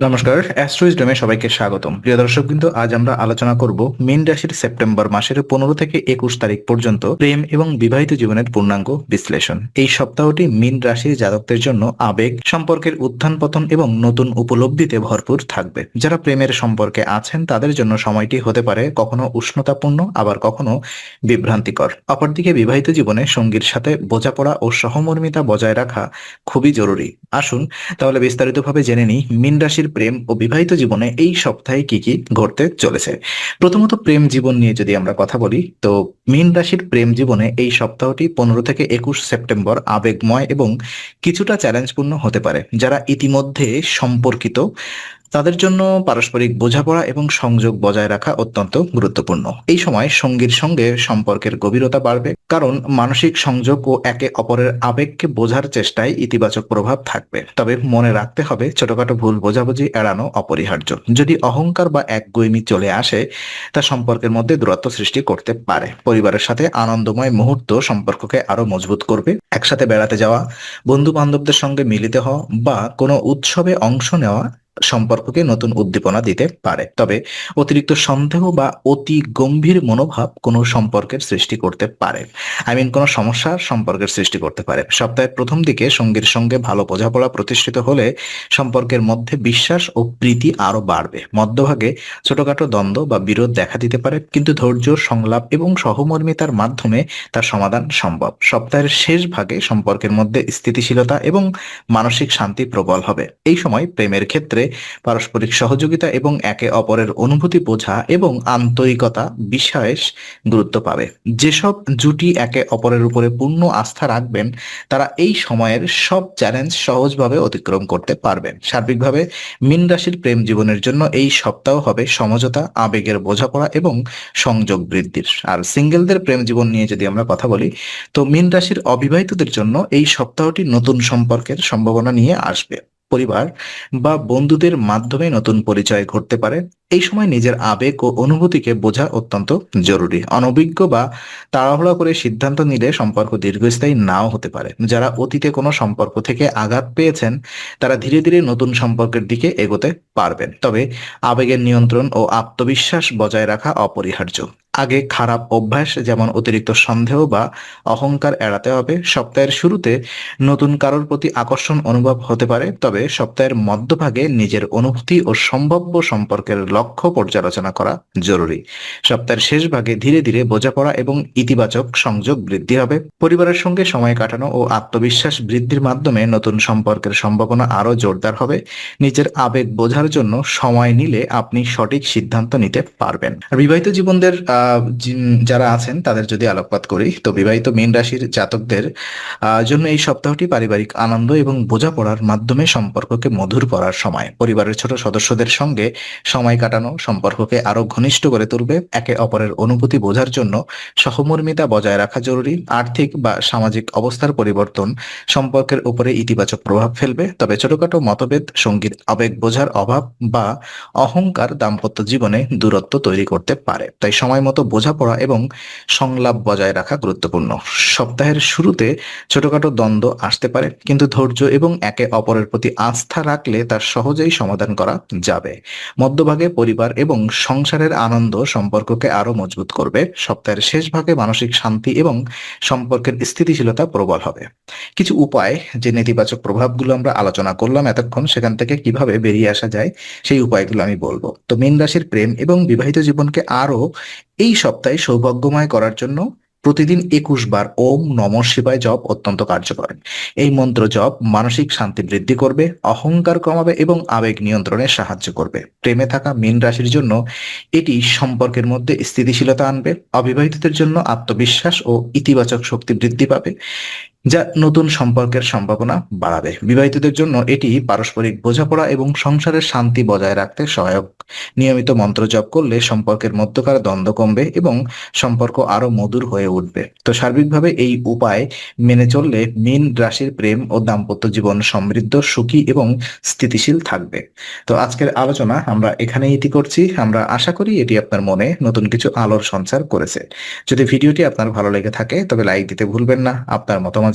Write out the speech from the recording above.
নমস্কার অ্যাস্ট্রোইজডমে সবাইকে স্বাগতম। প্রিয় দর্শক কিন্তু আজ আমরা আলোচনা করব মীন রাশির সেপ্টেম্বর মাসের পনেরো থেকে একুশ তারিখ পর্যন্ত প্রেম এবং বিবাহিত জীবনের পূর্ণাঙ্গ বিশ্লেষণ। এই সপ্তাহটি মীন রাশির জাতকদের জন্য আবেগ, সম্পর্কের উত্থান পতন এবং নতুন উপলব্ধিতে ভরপুর থাকবে। যারা প্রেমের সম্পর্কে আছেন, তাদের জন্য সময়টি হতে পারে কখনো উষ্ণতাপূর্ণ, আবার কখনো বিভ্রান্তিকর। অপরদিকে বিবাহিত জীবনে সঙ্গীর সাথে বোঝাপড়া ও সহমর্মিতা বজায় রাখা খুবই জরুরি। আসুন, তাহলে বিস্তারিতভাবে জেনে নিই মীন রাশির প্রেম ও বিবাহিত জীবনে এই সপ্তাহে কি কি ঘটতে চলেছে? প্রথমত প্রেম জীবন নিয়ে যদি আমরা কথা বলি, তো মীন রাশির প্রেম জীবনে এই সপ্তাহটি পনেরো থেকে একুশ সেপ্টেম্বর আবেগময় এবং কিছুটা চ্যালেঞ্জপূর্ণ হতে পারে, যারা ইতিমধ্যে সম্পর্কিত তাদের জন্য পারস্পরিক বোঝাপড়া এবং সংযোগ বজায় রাখা অত্যন্ত গুরুত্বপূর্ণ। এই সময় সঙ্গীর সঙ্গে সম্পর্কের গভীরতা বাড়বে, কারণ মানসিক সংযোগ ও একে অপরের আবেগকে বোঝার চেষ্টায় ইতিবাচক প্রভাব থাকবে। তবে মনে রাখতে হবে, ছোটখাটো ভুল বোঝাবুঝি এড়ানো অপরিহার্য। যদি অহংকার বা একগুইমি চলে আসে, তা সম্পর্কের মধ্যে দূরত্ব সৃষ্টি করতে পারে। পরিবারের সাথে আনন্দময় মুহূর্ত সম্পর্ককে আরও মজবুত করবে। একসাথে বেড়াতে যাওয়া বন্ধু বান্ধবদের সঙ্গে মিলিত হওয়া বা কোনো উৎসবে অংশ নেওয়া সম্পর্ককে নতুন উদ্দীপনা দিতে পারে। তবে অতিরিক্ত সন্দেহ বা অতি গম্ভীর মনোভাব কোনো সম্পর্কের সৃষ্টি করতে পারে। আই মিন কোনো সমস্যা সম্পর্কের সৃষ্টি করতে পারে। সপ্তাহের প্রথম দিকে সঙ্গীর সঙ্গে ভালো বোঝাপড়া প্রতিষ্ঠিত হলে সম্পর্কের মধ্যে বিশ্বাস ও প্রীতি আরও বাড়বে। মধ্যভাগে ছোটখাটো দ্বন্দ্ব বা বিরোধ দেখা দিতে পারে, কিন্তু ধৈর্য, সংলাপ এবং সহমর্মিতার মাধ্যমে তার সমাধান সম্ভব। সপ্তাহের শেষ ভাগে সম্পর্কের মধ্যে স্থিতিশীলতা এবং মানসিক শান্তি প্রবল হবে। এই সময় প্রেমের ক্ষেত্রে পারস্পরিক সহযোগিতা এবং একে অপরের অনুভূতি বোঝা এবং আন্তরিকতা বিশেষ গুরুত্ব পাবে। যেসব জুটি একে অপরের উপরে পূর্ণ আস্থা রাখবেন, তারা এই সময়ের সব চ্যালেঞ্জ সহজভাবে অতিক্রম করতে পারবেন। সার্বিকভাবে মীন রাশির প্রেম জীবনের জন্য এই সপ্তাহ হবে সমঝোতা, আবেগের বোঝাপড়া এবং সংযোগ বৃদ্ধির। আর সিঙ্গেলদের প্রেম জীবন নিয়ে যদি আমরা কথা বলি, তো মীন রাশির অবিবাহিতদের জন্য এই সপ্তাহটি নতুন সম্পর্কের সম্ভাবনা নিয়ে আসবে। পরিবার বা বন্ধুদের মাধ্যমে নতুন পরিচয় ঘটতে পারে, এই সময় নিজের আবেগ ও অনুভূতিকে বোঝা অত্যন্ত জরুরি। অনভিজ্ঞ বা তাড়াহুড়া করে সিদ্ধান্ত নিলে সম্পর্ক দীর্ঘস্থায়ী নাও হতে পারে। যারা অতীতে কোনো সম্পর্ক থেকে আঘাত পেয়েছেন, তারা ধীরে ধীরে নতুন সম্পর্কের দিকে এগোতে পারবেন। তবে আবেগের নিয়ন্ত্রণ ও আত্মবিশ্বাস বজায় রাখা অপরিহার্য। আগে খারাপ অভ্যাস যেমন অতিরিক্ত সন্দেহ বা অহংকার এড়াতে হবে সপ্তাহের শুরুতে নতুন কারোর প্রতি আকর্ষণ অনুভব হতে পারে তবে সপ্তাহের মধ্যভাগে নিজের অনুভূতি ও সম্ভাব্য সম্পর্কের লক্ষ্য পর্যালোচনা করা জরুরি। সপ্তাহের শেষ ভাগে ধীরে ধীরে বোঝাপড়া এবং ইতিবাচক সংযোগ বৃদ্ধি হবে। পরিবারের সঙ্গে সময় কাটানো ও আত্মবিশ্বাস বৃদ্ধির মাধ্যমে নতুন সম্পর্কের সম্ভাবনা আরও জোরদার হবে। নিজের আবেগ বোঝার জন্য সময় নিলে আপনি সঠিক সিদ্ধান্ত নিতে পারবেন। বিবাহিত জীবনদের আহ, যারা আছেন, তাদের যদি আলোকপাত করি, তো বিবাহিত মীন রাশির জাতকদের জন্য এই সপ্তাহটি পারিবারিক আনন্দ এবং বোঝাপড়ার মাধ্যমে সম্পর্ককে মধুর করার সময়। পরিবারের ছোট সদস্যদের সঙ্গে সময় কাটানো, সম্পর্ককে আরও ঘনিষ্ঠ করে তুলবে, একে অপরের অনুভূতি বোঝার জন্য সহমর্মিতা বজায় রাখা জরুরি। আর্থিক বা সামাজিক অবস্থার পরিবর্তন সম্পর্কের উপরে ইতিবাচক প্রভাব ফেলবে, তবে ছোটখাটো মতভেদ সংগীত আবেগ বোঝার অভাব বা অহংকার দাম্পত্য জীবনে দূরত্ব তৈরি করতে পারে। তাই সময় মতো বোঝাপড়া এবং সংলাপ বজায় রাখা গুরুত্বপূর্ণ। সপ্তাহের শুরুতে ছোটখাটো দ্বন্দ্ব আসতে পারে, কিন্তু ধৈর্য এবং একে অপরের প্রতি আস্থা রাখলে তার সহজেই সমাধান করা যাবে। মধ্যভাগে পরিবার এবং সংসারের আনন্দ সম্পর্ককে আরও মজবুত করবে। সপ্তাহের শেষ ভাগে মানসিক শান্তি এবং সম্পর্কের স্থিতিশীলতা প্রবল হবে। কিছু উপায় যে নেতিবাচক প্রভাবগুলো আমরা আলোচনা করলাম এতক্ষণ, সেখান থেকে কীভাবে বেরিয়ে আসা যায় সেই উপায়গুলো আমি বলব। তো মীন রাশির প্রেম এবং বিবাহিত জীবনকে আরও এই সপ্তাহে সৌভাগ্যময় করার জন্য প্রতিদিন একুশ বার ওম নম শিবায় জপ অত্যন্ত কার্যকর। এই মন্ত্র জপ মানসিক শান্তি বৃদ্ধি করবে, অহংকার কমাবে এবং আবেগ নিয়ন্ত্রণে সাহায্য করবে। প্রেমে থাকা মীন রাশির জন্য এটি সম্পর্কের মধ্যে স্থিতিশীলতা আনবে, অবিবাহিতদের জন্য আত্মবিশ্বাস ও ইতিবাচক শক্তি বৃদ্ধি পাবে। যা নতুন সম্পর্কের সম্ভাবনা বাড়াবে। বিবাহিতদের জন্য এটি পারস্পরিক বোঝাপড়া এবং সংসারের শান্তি বজায় রাখতে সহায়ক। নিয়মিত মন্ত্র জপ করলে সম্পর্কের মধ্যকার দ্বন্দ্ব কমবে এবং সম্পর্ক আরও মধুর হয়ে উঠবে। তো সার্বিকভাবে এই উপায় মেনে চললে মীন রাশির প্রেম ও দাম্পত্য জীবন সমৃদ্ধ, সুখী এবং স্থিতিশীল থাকবে। তো আজকের আলোচনা আমরা এখানেই ইতি করছি। আমরা আশা করি এটি আপনার মনে নতুন কিছু আলোর সঞ্চার করেছে। যদি ভিডিওটি আপনার ভালো লেগে থাকে তবে লাইক দিতে ভুলবেন না। আপনার মতামত